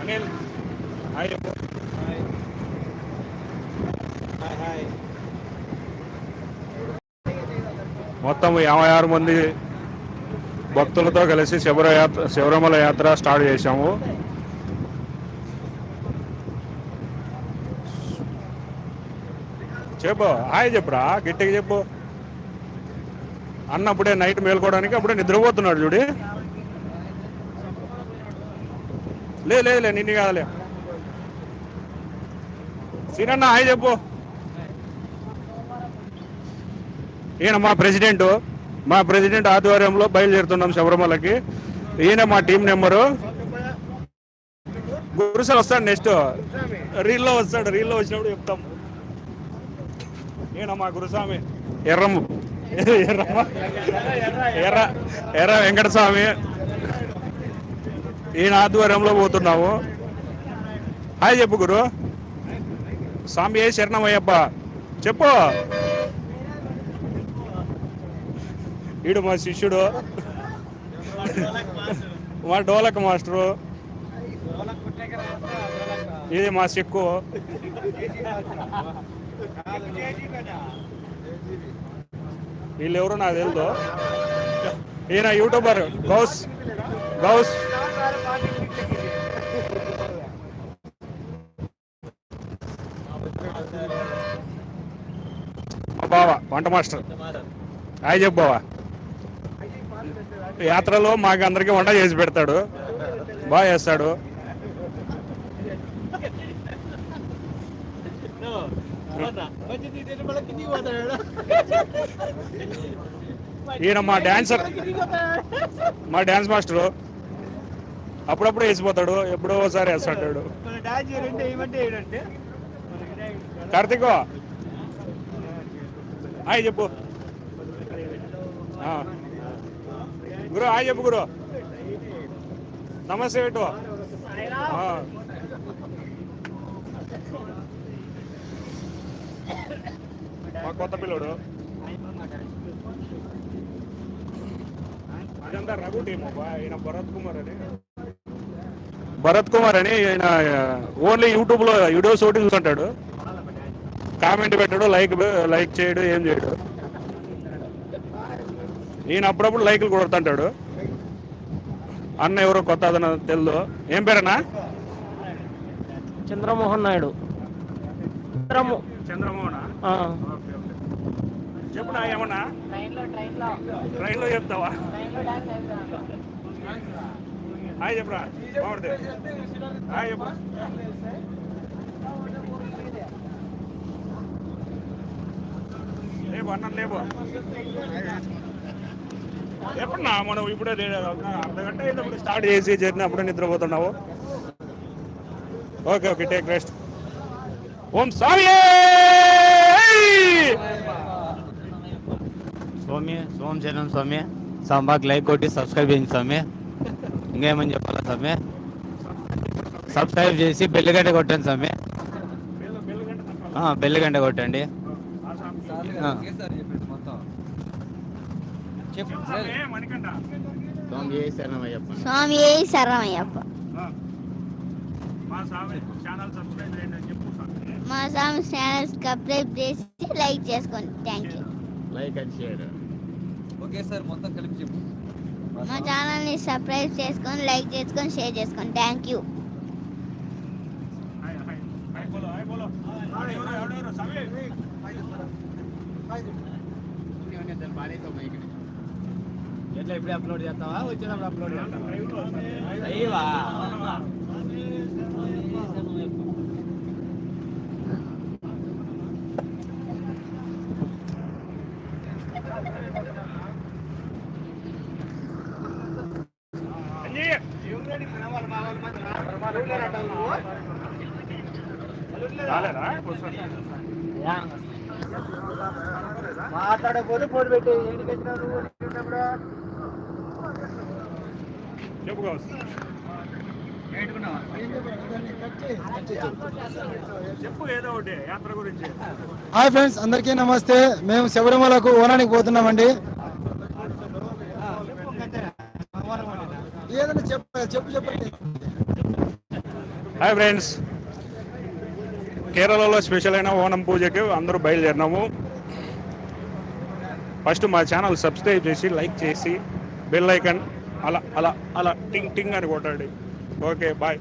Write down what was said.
Anil hi. చెప్పు. మొత్తం యాభై ఆరు మంది భక్తులతో కలిసి శబర యాత్ర శబరిమల యాత్ర స్టార్ట్ చేశాము. చెప్పు హాయ్ చెప్పురా గట్టిగా చెప్పు. అన్న అప్పుడే నైట్ మేల్కోవడానికి అప్పుడే నిద్రపోతున్నాడు చూడి. లే లేదు లే నిన్ను కాదలే. సీనన్న హాయ్ చెప్పు. ఈయన మా ప్రెసిడెంట్. మా ప్రెసిడెంట్ ఆధ్వర్యంలో బయలుదేరుతున్నాం శబరిమలకి. ఈయన మా టీం నెంబరు. గురుసలు వస్తాడు నెక్స్ట్ రీల్లో వస్తాడు రీల్లో వచ్చినప్పుడు చెప్తాం. ఈయన మా గురుస్వామి. ఎర్రము. ఎర్ర ఎర్ర వెంకటస్వామి. ఈయన ఆధ్వర్యంలో పోతున్నాము హాయ్ చెప్పు గురు. స్వామి ఏ శరణమయ్యప్ప? చెప్పు. ఈడు మా శిష్యుడు. మా డోలక్ మాస్టరు. ఇది మా సిక్కు. వీళ్ళెవరు నాకు తెలుసు ఈయన యూట్యూబర్ గౌస్. గౌస్. బావా బావ వంట మాస్టర్. హాయ్ చెప్పు బావా. యాత్రలో మాకు అందరికీ వంట చేసి పెడతాడు. బాగా చేస్తాడు. ఈయన మా డాన్సర్. మా డాన్స్ మాస్టర్. అప్పుడప్పుడు వేసిపోతాడు ఎప్పుడో ఒకసారి వేస్తాడు కార్తీక్ హాయ్ చెప్పు. గురు హాయ్ చెప్పు గురు. నమస్తే పెట్టు మా కొత్త పిల్లోడు. అదంతా రఘు టీమ్ ఈయన భరత్ కుమార్ అని. భరత్ కుమార్ అని ఆయన ఓన్లీ యూట్యూబ్లో వీడియోస్ ఒకటి చూస్తుంటాడు కామెంట్ పెట్టాడు లైక్ లైక్ చేయడు ఏం చేయడు. ఈయన అప్పుడప్పుడు లైకులు కొడుతుంటాడు. అన్న ఎవరో కొత్త అతను తెలుదు. ఏం పేరన్నా? చంద్రమోహన్ నాయుడు. చంద్రమో. చంద్రమోహన్ ఆ. చెప్పునా ఏమన్నా? ట్రైన్లో చెప్తావా? హాయ్ చెప్పురా బాగుంటుంది హాయ్ చెప్పురా. లేపు అన్నం లేపు. ఎప్పుడన్నా మనం ఇప్పుడే అర్ధగంట స్టార్ట్ చేసి జర్నీ అప్పుడే నిద్రపోతున్నావు. Okay okay take rest. ఓం స్వామి స్వామి సోమం శరణం స్వామి సాంబాక్ లైక్ కొట్టి సబ్స్క్రైబ్ చేయండి స్వామి. ఇంకేమని చెప్పాలా స్వామి? సబ్స్క్రైబ్ చేసి బెల్ గంట కొట్టండి స్వామి. ఆ, బెల్ గంట కొట్టండి. స్వామి ఏ శరణం అయ్యప్ప స్వామి శరణమయ్యప్ప. మా స్వామి ఛానల్ సబ్స్క్రైబ్ చేయండి అని చెప్పు. మా స్వామి ఛానల్ సబ్స్క్రైబ్ చేసి లైక్ చేసుకోండి thank you like and share okay sir మొత్తం కలిపి చెప్పు మా ఛానల్ని సబ్స్క్రైబ్ చేసుకొని లైక్ చేసుకొని షేర్ చేసుకోండి థ్యాంక్ యూ ఎట్లా ఇప్పుడే అప్లోడ్ చేస్తావా వచ్చినప్పుడు అప్లోడ్ చేస్తావా మాట్లాడకపోతే ఫోన్ పెట్టి ఎందుకు వచ్చినావు? చెప్పు కావచ్చు హాయ్ ఫ్రెండ్స్ అందరికీ నమస్తే. మేము శబరిమలకు ఓనానికి పోతున్నామండి. ఏదైనా చెప్ప చెప్పు చెప్పండి హాయ్ ఫ్రెండ్స్ కేరళలో స్పెషల్ అయిన ఓనం పూజకి అందరూ బయలుదేరినాము. ఫస్ట్ మా ఛానల్ సబ్స్క్రైబ్ చేసి లైక్ చేసి బెల్ ఐకన్ అలా అలా అలా టింగ్ టింగ్ అని కొట్టండి. Okay bye